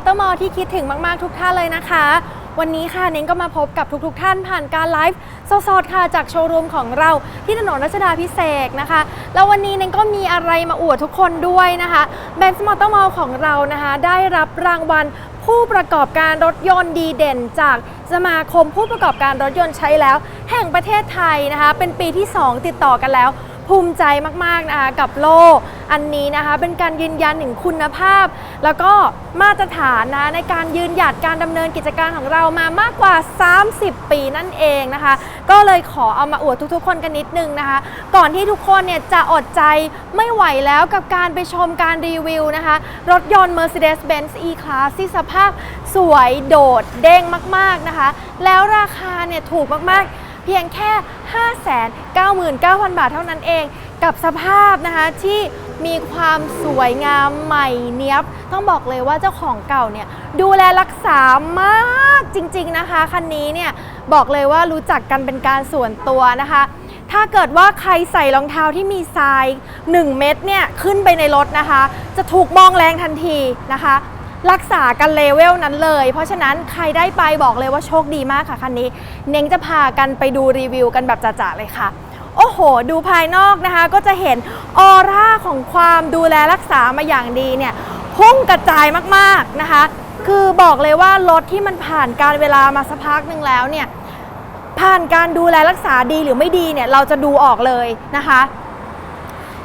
อเตอร์มอลที่คิดถึงมาก ๆ ทุกท่านเลยนะคะ วันนี้ค่ะเน้นก็มาพบกับทุกๆท่านผ่านการไลฟ์สดๆค่ะจากโชว์รูมของเราที่ถนนรัชดาพิเศษกนะคะ แล้ววันนี้เน้นก็มีอะไรมาอวดทุกคนด้วยนะคะแบรนด์มอเตอร์มอลของเรานะคะ ได้รับรางวัลผู้ประกอบการรถยนต์ดีเด่นจากสมาคมผู้ประกอบการรถยนต์ใช้แล้ว แห่งประเทศไทยนะคะ เป็นปีที่ 2 ติดต่อกันแล้ว ภูมิใจมากๆนะคะกับโล่อันนี้นะคะ เป็นการยืนยันถึงคุณภาพ แล้วก็มาตรฐานนะในการยืนหยัดการดำเนินกิจการของเรามามากกว่า 30 ปีนั่นเองนะคะ ก็เลยขอเอามาอวดทุกๆ คนกันนิดนึงนะคะ ก่อนที่ทุกคนเนี่ยจะอดใจไม่ไหวแล้วกับการไปชมการรีวิวนะคะ รถยนต์ Mercedes-Benz E-Class ที่สภาพสวยโดดเด้งมากๆนะคะ แล้วราคาเนี่ยถูกมากๆ เพียงแค่ 599,000 บาทเท่านั้นเอง กับสภาพนะคะที่มีความสวยงามใหม่เนี้ยบ ต้องบอกเลยว่าเจ้าของเก่าเนี่ยดูแลรักษามากจริงๆนะคะ คันนี้เนี่ยบอกเลยว่ารู้จักกันเป็นการส่วนตัวนะคะ ถ้าเกิดว่าใครใส่รองเท้าที่มีทราย 1 เม็ดเนี่ยขึ้นไปในรถนะคะ จะถูกมองแรงทันทีนะคะ รักษากันเลเวลนั้นเลย เพราะฉะนั้นใครได้ไปบอกเลยว่าโชคดีมากค่ะคันนี้ เน้งจะพากันไปดูรีวิวกันแบบจ่าๆเลยค่ะ โอ้โห ดูภายนอกนะคะ ก็จะเห็นออร่าของความดูแลรักษามาอย่างดีเนี่ยพุ่งกระจายมากๆนะคะ คือบอกเลยว่ารถที่มันผ่านการเวลามาสักพักหนึ่งแล้วเนี่ยผ่านการดูแลรักษาดีหรือไม่ดีเนี่ยเราจะดูออกเลยนะคะ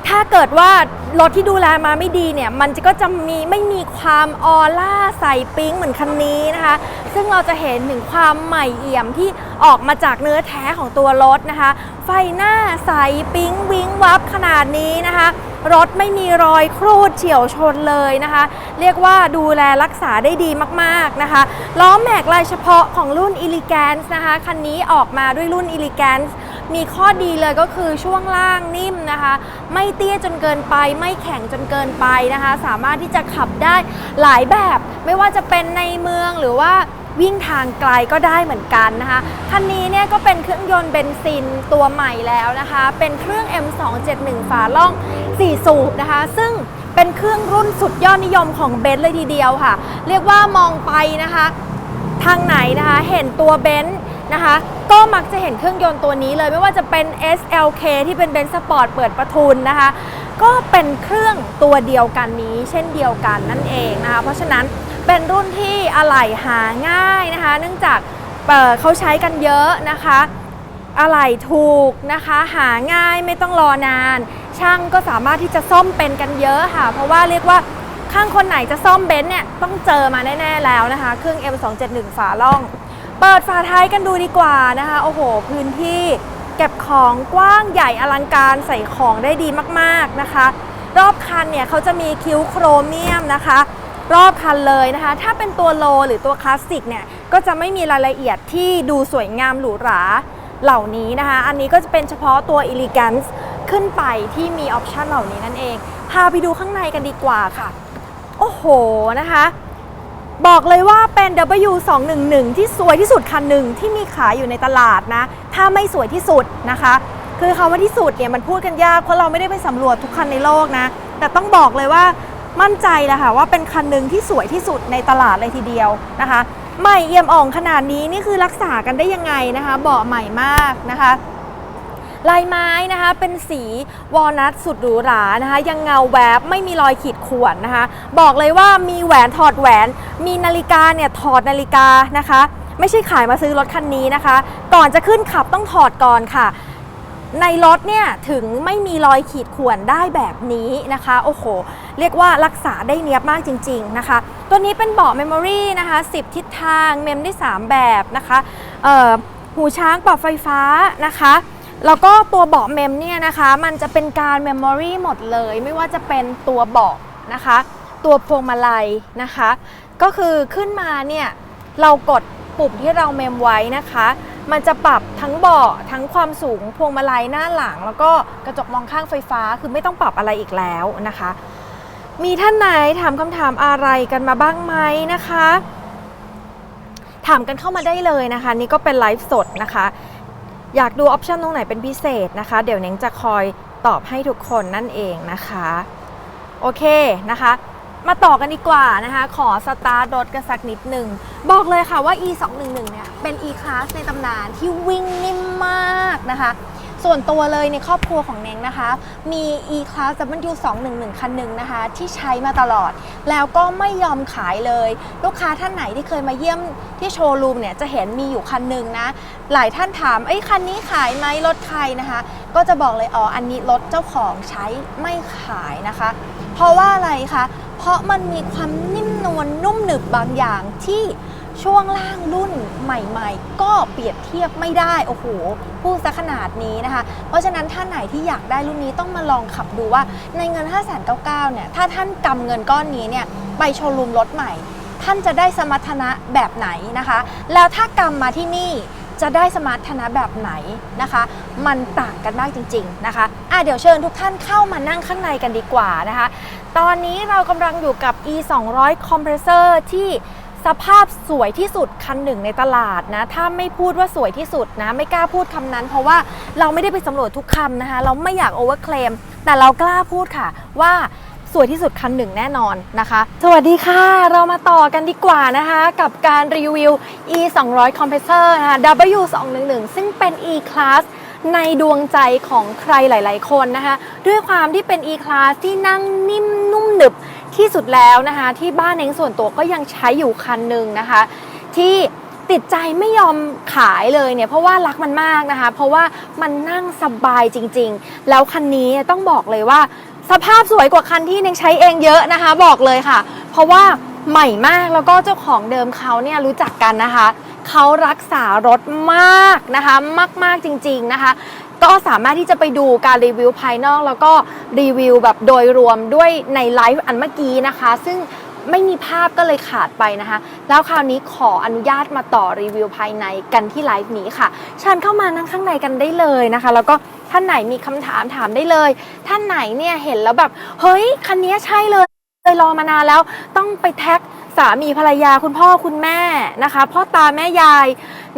ถ้าเกิดว่ารถที่ดูแลมาไม่ดีเนี่ย มันก็จะมีไม่มีความออร่าใสปิ๊งเหมือนคันนี้นะคะ ซึ่งเราจะเห็นถึงความใหม่เอี่ยมที่ออกมาจากเนื้อแท้ของตัวรถนะคะ ไฟหน้าใสปิ๊งวิ้งวับขนาดนี้นะคะ รถไม่มีรอยครูดเฉียวชนเลยนะคะ เรียกว่าดูแลรักษาได้ดีมากๆนะคะล้อแม็กลายเฉพาะของรุ่น e l e g a n c e นะคะ คันนี้ออกมาด้วยรุ่น e l e g a n c e มีข้อดีเลยก็คือช่วงล่างนิ่มนะคะ ไม่เตี้ยจนเกินไป ไม่แข็งจนเกินไปนะคะ สามารถที่จะขับได้หลายแบบ ไม่ว่าจะเป็นในเมืองหรือว่าวิ่งทางไกลก็ได้เหมือนกันนะคะ คันนี้เนี่ยก็เป็นเครื่องยนต์เบนซินตัวใหม่แล้วนะคะ เป็นเครื่อง M271 ฝาล่อง 4 สูบนะคะ ซึ่งเป็นเครื่องรุ่นสุดยอดนิยมของเบนซ์เลยทีเดียวค่ะ เรียกว่ามองไปนะคะ ทางไหนนะคะ เห็นตัวเบนซ์ นะคะ ก็มักจะเห็นเครื่องยนต์ตัวนี้เลยไม่ว่าจะเป็น SLK ที่เป็นเบนซ์สปอร์ตเปิดประทุนนะคะ ก็เป็นเครื่องตัวเดียวกันนี้ เช่นเดียวกันนั่นเองนะคะ เพราะฉะนั้นเป็นรุ่นที่อะไหล่หาง่ายนะคะ เนื่องจากเเขาใช้กันเยอะนะคะอะไหล่ถูกนะคะ หาง่ายไม่ต้องรอนาน ช่างก็สามารถที่จะซ่อมเป็นกันเยอะค่ะ เพราะว่าเรียกว่าข้างคนไหนจะซ่อมเบนซ์เนี่ยต้องเจอมาแน่ ๆ แล้วนะคะ เครื่อง M271 ฝาล่อง เปิดฝาท้ายกันดูดีกว่านะคะ โอ้โห พื้นที่เก็บของกว้างใหญ่อลังการใส่ของได้ดีมากๆนะคะ รอบคันเนี่ยเขาจะมีคิ้วโครเมียมนะคะ รอบคันเลยนะคะ ถ้าเป็นตัวโลหรือตัวคลาสสิกเนี่ยก็จะไม่มีรายละเอียดที่ดูสวยงามหรูหราเหล่านี้นะคะ อันนี้ก็จะเป็นเฉพาะตัว Elegance ขึ้นไปที่มีออปชันเหล่านี้นั่นเอง พาไปดูข้างในกันดีกว่าค่ะ โอ้โหนะคะ บอกเลยว่าเป็น W211 ที่สวยที่สุดคันหนึ่งที่มีขายอยู่ในตลาดนะ ถ้าไม่สวยที่สุดนะคะ คือคำว่าที่สุดเนี่ยมันพูดกันยากเพราะเราไม่ได้ไปสำรวจทุกคันในโลกนะ แต่ต้องบอกเลยว่ามั่นใจแหละค่ะว่าเป็นคันหนึ่งที่สวยที่สุดในตลาดเลยทีเดียวนะคะใหม่เอี่ยมอ่องขนาดนี้นี่คือรักษากันได้ยังไงนะคะเบาะใหม่มากนะคะ ลายไม้นะคะเป็นสีวอลนัทสุดหรูหรานะคะ ยังเงาแวบไม่มีรอยขีดข่วนนะคะ บอกเลยว่ามีแหวนถอดแหวน มีนาฬิกาเนี่ยถอดนาฬิกานะคะ ไม่ใช่ขายมาซื้อรถคันนี้นะคะ ก่อนจะขึ้นขับต้องถอดก่อนค่ะในรถเนี่ยถึงไม่มีรอยขีดข่วนได้แบบนี้นะคะ โอ้โห เรียกว่ารักษาได้เนียบมากจริง ๆนะคะ ตัวนี้เป็นเบาะเมมโมรีนะคะ 10 ทิศทางเมมได้ 3 แบบนะคะหูช้างปรับไฟฟ้านะคะ แล้วก็ตัวเบาะเมมเนี่ยนะคะ มันจะเป็นการเมมโมรีหมดเลย ไม่ว่าจะเป็นตัวเบาะนะคะ ตัวพวงมาลัยนะคะ ก็คือขึ้นมาเนี่ยเรากดปุ่มที่เราเมมไว้นะคะ มันจะปรับทั้งเบาะทั้งความสูงพวงมาลัยหน้าหลัง แล้วก็กระจกมองข้างไฟฟ้าคือไม่ต้องปรับอะไรอีกแล้วนะคะ มีท่านไหนถามคำถามอะไรกันมาบ้างไหมนะคะ ถามกันเข้ามาได้เลยนะคะ นี่ก็เป็นไลฟ์สดนะคะ อยากดูออปชันตรงไหนเป็นพิเศษนะคะ เดี๋ยวเน้งจะคอยตอบให้ทุกคนนั่นเองนะคะ โอเคนะคะ มาต่อกันดีกว่านะคะ ขอสตาร์ทรถกันสักนิดหนึ่ง บอกเลยค่ะว่า e 2 1 1เนี่ยเป็น e class ในตำนานที่วิ่งนิ่มมากนะคะ ส่วนตัวเลยในครอบครัวของเน้งนะคะ มี e class W 2 1 1 คันหนึ่งนะคะ ที่ใช้มาตลอด แล้วก็ไม่ยอมขายเลย ลูกค้าท่านไหนที่เคยมาเยี่ยมที่โชว์รูมเนี่ยจะเห็นมีอยู่คันหนึ่งนะ หลายท่านถามไอ้คันนี้ขายไหมรถใครนะคะ ก็จะบอกเลยอ๋ออันนี้รถเจ้าของใช้ไม่ขายนะคะ เพราะว่าอะไรคะเพราะมันมีความนิ่มนวลนุ่มหนึบบางอย่างที่ ช่วงล่างรุ่นใหม่ๆ ก็เปรียบเทียบไม่ได้ โอ้โหพูดซะขนาดนี้นะคะ เพราะฉะนั้นท่านไหนที่อยากได้รุ่นนี้ต้องมาลองขับดูว่าในเงิน 5 9 9 0 0เนี่ยถ้าท่านกำเงินก้อนนี้เนี่ยไปโชว์รูมรถใหม่ ท่านจะได้สมรรถนะแบบไหนนะคะ แล้วถ้ากำมาที่นี่จะได้สมรรถนะแบบไหนนะคะ มันต่างกันมากจริง ๆนะคะอะเดี๋ยวเชิญทุกท่านเข้ามานั่งข้างในกันดีกว่านะคะ ตอนนี้เรากำลังอยู่กับ e 2 0 0 compressor ที่ สภาพสวยที่สุดคันหนึ่งในตลาดนะ ถ้าไม่พูดว่าสวยที่สุดนะ ไม่กล้าพูดคำนั้น เพราะว่าเราไม่ได้ไปสำรวจทุกคำนะคะ เราไม่อยากโอเวอร์เคลมแต่เรากล้าพูดค่ะว่าสวยที่สุดคันหนึ่งแน่นอนนะคะ สวัสดีค่ะ เรามาต่อกันดีกว่านะคะ กับการรีวิว e 2 0 0 compressor นะคะ w 2 1 1ซึ่งเป็น e class ในดวงใจของใครหลาย ๆ คนนะคะ ด้วยความที่เป็น e class ที่นั่งนิ่มนุ่มหนึบ ที่สุดแล้วนะคะที่บ้านเองส่วนตัวก็ยังใช้อยู่คันหนึ่งนะคะ ที่ติดใจไม่ยอมขายเลยเนี่ยเพราะว่ารักมันมากนะคะ เพราะว่ามันนั่งสบายจริง ๆ แล้วคันนี้ต้องบอกเลยว่า สภาพสวยกว่าคันที่เนงใช้เองเยอะนะคะ บอกเลยค่ะ เพราะว่าใหม่มากแล้วก็เจ้าของเดิมเขาเนี่ยรู้จักกันนะคะเขารักษารถมากนะคะ มากๆจริง ๆนะคะ ก็สามารถที่จะไปดูการรีวิวภายนอก แล้วก็รีวิวแบบโดยรวมด้วยในไลฟ์อันเมื่อกี้นะคะ ซึ่งไม่มีภาพก็เลยขาดไปนะคะ แล้วคราวนี้ขออนุญาตมาต่อรีวิวภายในกันที่ไลฟ์นี้ค่ะเชิญเข้ามานั่งข้างในกันได้เลยนะคะ แล้วก็ท่านไหนมีคำถามถามได้เลย ท่านไหนเนี่ยเห็นแล้วแบบ เฮ้ย คันนี้ใช่เลยเลยรอมานานแล้วต้องไปแท็ก สามีภรรยาคุณพ่อคุณแม่นะคะ พ่อตาแม่ยาย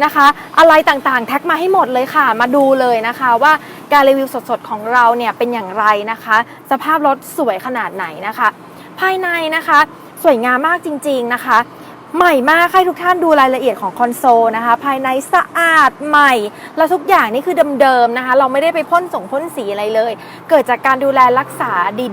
นะคะ อะไรต่างๆ แท็กมาให้หมดเลยค่ะ มาดูเลยนะคะว่าการรีวิวสดๆของเราเนี่ยเป็นอย่างไรนะคะ สภาพรถสวยขนาดไหนนะคะ ภายในนะคะ สวยงามมากจริง ๆนะคะ ใหม่มากให้ทุกท่านดูรายละเอียดของคอนโซลนะคะ ภายในสะอาดใหม่ แล้วทุกอย่างนี่คือเดิมๆนะคะ เราไม่ได้ไปพ่นส่งพ่นสีอะไรเลย เกิดจากการดูแลรักษา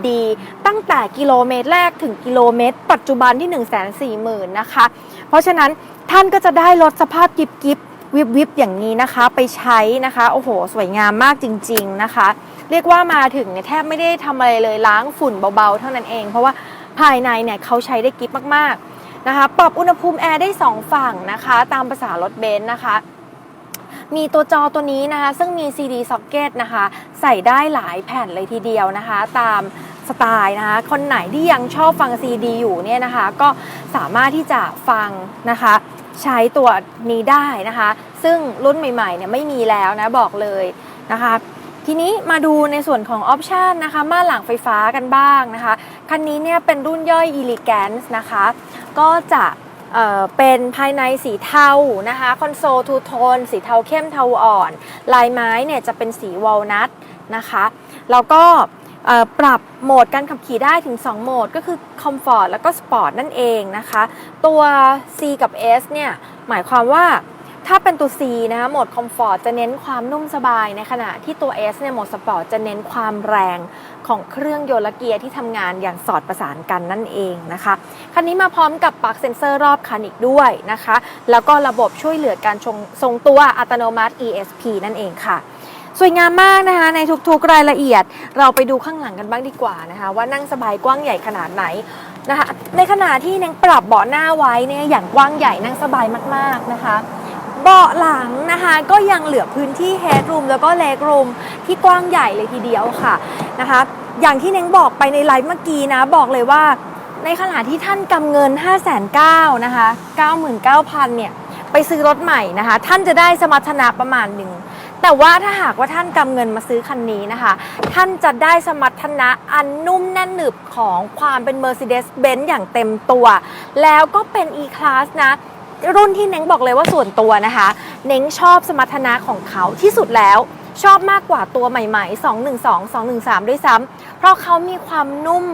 ดีๆ ตั้งแต่กิโลเมตรแรกถึงกิโลเมตร ปัจจุบันที่ 1 4 0 0 0 0 นะคะ เพราะฉะนั้นท่านก็จะได้รถสภาพกิบกิบวิบวิบอย่างนี้นะคะ ไปใช้นะคะ โอ้โห สวยงามมากจริง ๆนะคะ เรียกว่ามาถึงเนี่ยแทบไม่ได้ทำอะไรเลยล้างฝุ่นเบาๆ เท่านั้นเอง เพราะว่าภายในเนี่ยเขาใช้ได้กิฟมากๆ นะคะปรับอุณหภูมิแอร์ได้ 2 ฝั่งนะคะ ตามภาษารถเบนซ์นะคะมีตัวจอตัวนี้นะคะซึ่งมี CD socket นะคะใส่ได้หลายแผ่นเลยทีเดียวนะคะ ตามสไตล์นะคะ คนไหนที่ยังชอบฟัง CD อยู่เนี่ยนะคะ ก็สามารถที่จะฟังนะคะ ใช้ตัวนี้ได้นะคะ ซึ่งรุ่นใหม่ๆเนี่ยไม่มีแล้วนะบอกเลยนะคะ ทีนี้มาดูในส่วนของออปชันนะคะม่านหลังไฟฟ้ากันบ้างนะคะ คันนี้เนี่ยเป็นรุ่นย่อย Elegance นะคะ ก็จะเเป็นภายในสีเทานะคะคอนโซลทูโทนสีเทาเข้มเทาอ่อน ลายไม้เนี่ยจะเป็นสีวอลนัทนะคะแล้วก็ปรับโหมดการขับขี่ได้ถึง 2 โหมด ก็คือ Comfort แล้วก็ Sport นั่นเองนะคะ ตัว C กับ S เนี่ยหมายความว่า ถ้าเป็นตัว C นะคะโหมด Comfort จะเน้นความนุ่มสบาย ในขณะที่ตัว S เนี่ยโหมด Sport จะเน้นความแรงของเครื่องยนต์และเกียร์ที่ทำงานอย่างสอดประสานกันนั่นเองนะคะ คันนี้มาพร้อมกับปลั๊กเซ็นเซอร์รอบคันอีกด้วยนะคะ แล้วก็ระบบช่วยเหลือการทรงตัวอัตโนมัติ ESP นั่นเองค่ะสวยงามมากนะคะในทุกๆรายละเอียด เราไปดูข้างหลังกันบ้างดีกว่านะคะ ว่านั่งสบายกว้างใหญ่ขนาดไหนนะคะในขณะที่นังปรับเบาะหน้าไว้เนี่ยอย่างกว้างใหญ่นั่งสบายมากๆนะคะ เบาะหลังนะคะ ก็ยังเหลือพื้นที่ headroom แล้วก็ legroom ที่กว้างใหญ่เลยทีเดียวค่ะนะคะ อย่างที่เน้งบอกไปในไลฟ์เมื่อกี้นะ บอกเลยว่า ในขณะที่ท่านกำเงิน 5 9 0 0 0นะคะ 99,000 เนี่ย ไปซื้อรถใหม่นะคะ ท่านจะได้สมรรถนะประมาณหนึ่งแต่ว่าถ้าหากว่าท่านกำเงินมาซื้อคันนี้นะคะ ท่านจะได้สมรรถนะอันนุ่มแน่นหนึบของความเป็น Mercedes-Benz อย่างเต็มตัว แล้วก็เป็น E-Class นะ รุ่นที่เน้งบอกเลยว่าส่วนตัวนะคะ เน้งชอบสมรรถนะของเขาที่สุดแล้วชอบมากกว่าตัวใหม่ๆ 212 213 ด้วยซ้ำเพราะเขามีความนุ่ม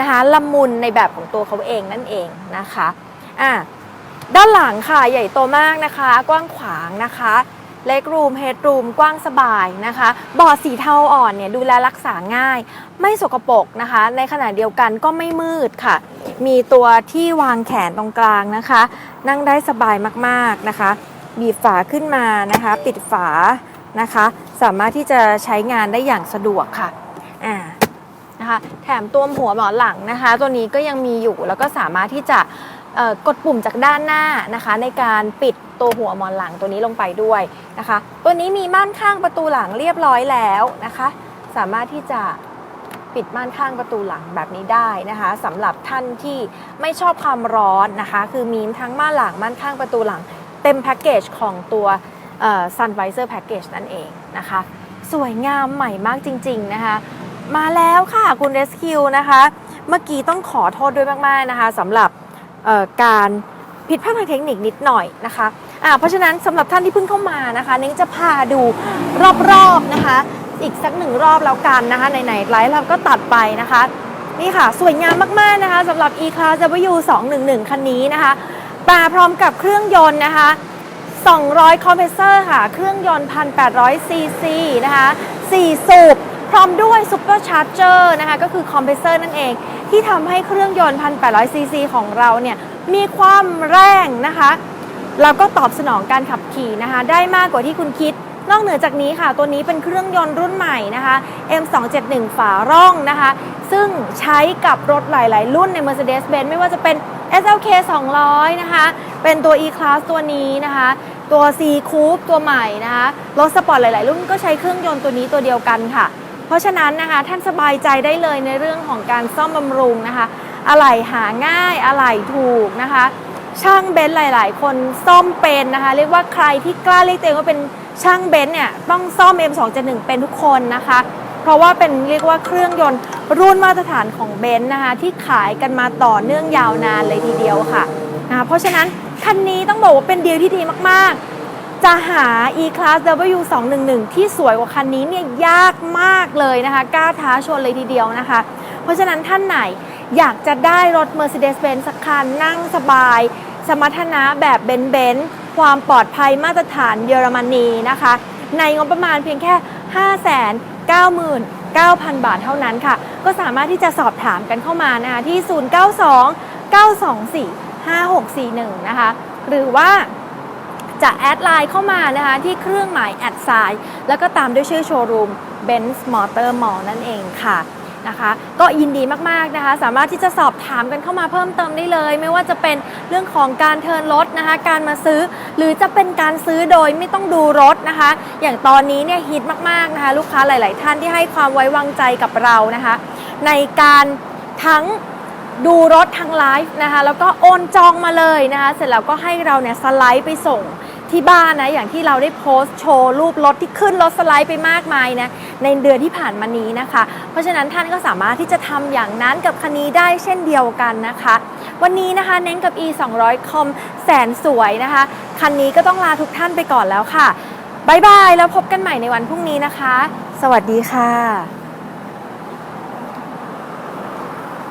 นะคะละมุนในแบบของตัวเขาเองนั่นเองนะคะอะด้านหลังค่ะใหญ่โตมากนะคะ กว้างขวางนะคะ เล็กรูมเฮดรูมกว้างสบายนะคะบอดสีเทาอ่อนเนี่ยดูแลรักษาง่าย ไม่สกปรกนะคะ ในขณะเดียวกันก็ไม่มืดค่ะ มีตัวที่วางแขนตรงกลางนะคะ นั่งได้สบายมากๆนะคะ บีบฝาขึ้นมานะคะ ปิดฝานะคะ สามารถที่จะใช้งานได้อย่างสะดวกค่ะอ่านะคะแถมตัวหัวหมอนหลังนะคะ ตัวนี้ก็ยังมีอยู่แล้วก็สามารถที่จะ กดปุ่มจากด้านหน้านะคะ ในการปิดตัวหัวมอนหลังตัวนี้ลงไปด้วยนะคะ ตัวนี้มีม่านข้างประตูหลังเรียบร้อยแล้วนะคะ สามารถที่จะปิดม่านข้างประตูหลังแบบนี้ได้นะคะสำหรับท่านที่ไม่ชอบความร้อนนะคะ คือมีทั้งม่านหลังม่านข้างประตูหลัง เต็มแพ็กเกจของตัว Sun Visor Package นั่นเองนะคะ สวยงามใหม่มากจริง ๆนะคะ มาแล้วค่ะคุณ Rescue นะคะ เมื่อกี้ต้องขอโทษด้วยมากๆนะคะสำหรับ การผิดพลาดทางเทคนิคนิดหน่อยนะคะอ่าเพราะฉะนั้นสำหรับท่านที่เพิ่งเข้ามานะคะเน้นจะพาดูรอบๆนะคะ อีกสักหนึ่งรอบแล้วกันนะคะไหนๆไลฟ์เราก็ตัดไปนะคะ นี่ค่ะ สวยงามมากๆนะคะสำหรับ E-Class W211 คันนี้นะคะมาพร้อมกับเครื่องยนต์นะคะ 200 คอมเพรสเซอร์ค่ะ เครื่องยนต์ 1,800ซีซีนะคะ 4 สูบ พร้อมด้วยซุปเปอร์ชาร์เจอร์นะคะก็คือคอมเพรสเซอร์นั่นเอง ที่ทำให้เครื่องยนต์ 1,800 ซีซีของเราเนี่ยมีความแรงนะคะแล้วก็ตอบสนองการขับขี่นะคะ ได้มากกว่าที่คุณคิด นอกเหนือจากนี้ค่ะ ตัวนี้เป็นเครื่องยนต์รุ่นใหม่นะคะ M271 ฝาร่องนะคะ ซึ่งใช้กับรถหลาย ๆ รุ่นใน Mercedes-Benz ไม่ว่าจะเป็น SLK 200 นะคะ เป็นตัว E-Class ตัวนี้นะคะ ตัว C Coupe ตัวใหม่นะคะ รถสปอร์ตหลาย ๆ รุ่นก็ใช้เครื่องยนต์ตัวนี้ตัวเดียวกันค่ะ เพราะฉะนั้นนะคะท่านสบายใจได้เลยในเรื่องของการซ่อมบำรุงนะคะ อะไหล่หาง่ายอะไหล่ถูกนะคะ ช่างเบนซ์หลาย ๆ คนซ่อมเป็นนะคะ เรียกว่าใครที่กล้าเรียกตัวเองว่าเป็นช่างเบนซ์เนี่ยต้องซ่อม M271 เป็นทุกคนนะคะ เพราะว่าเป็นเรียกว่าเครื่องยนต์รุ่นมาตรฐานของเบนซ์นะคะ ที่ขายกันมาต่อเนื่องยาวนานเลยทีเดียวค่ะนะะเพราะฉะนั้นคันนี้ต้องบอกว่าเป็นดีลที่ดีมากๆ จะหา E-Class W211 ที่สวยกว่าคันนี้เนี่ยยากมากเลยนะคะกล้าท้าชนเลยทีเดียวนะคะ เพราะฉะนั้นท่านไหนอยากจะได้รถ Mercedes-Benz สักคันนั่งสบาย สมรรถนะแบบเบนซ์ๆความปลอดภัยมาตรฐานเยอรมนีนะคะ ในงบประมาณเพียงแค่ 599,000 บาทเท่านั้นค่ะ ก็สามารถที่จะสอบถามกันเข้ามานะคะที่ 092 924 5641 นะคะ หรือว่า จะแอดไลน์เข้ามานะคะที่เครื่องหมายแอดไซน์แล้วก็ตามด้วยชื่อโชว์รูม Benz Motor Mall นั่นเองค่ะนะคะก็ยินดีมากๆนะคะ สามารถที่จะสอบถามกันเข้ามาเพิ่มเติมได้เลย ไม่ว่าจะเป็นเรื่องของการเทิร์นรถนะคะ การมาซื้อ หรือจะเป็นการซื้อโดยไม่ต้องดูรถนะคะ อย่างตอนนี้เนี่ยฮิตมากๆนะคะ ลูกค้าหลาย ๆ ท่านที่ให้ความไว้วางใจกับเรานะคะ ในการทั้งดูรถทางไลฟ์นะคะแล้วก็โอนจองมาเลยนะคะ เสร็จแล้วก็ให้เราเนี่ยสไลด์ไปส่ง ที่บ้านนะ อย่างที่เราได้โพสต์โชว์รูปรถที่ขึ้นรถสไลด์ไปมากมายนะในเดือนที่ผ่านมานี้นะคะ เพราะฉะนั้นท่านก็สามารถที่จะทำอย่างนั้นกับคันนี้ได้เช่นเดียวกันนะคะ วันนี้นะคะเน้นกับ e 2 0 0คอมแสนสวยนะคะ คันนี้ก็ต้องลาทุกท่านไปก่อนแล้วค่ะบายบายแล้วพบกันใหม่ในวันพรุ่งนี้นะคะ สวัสดีค่ะ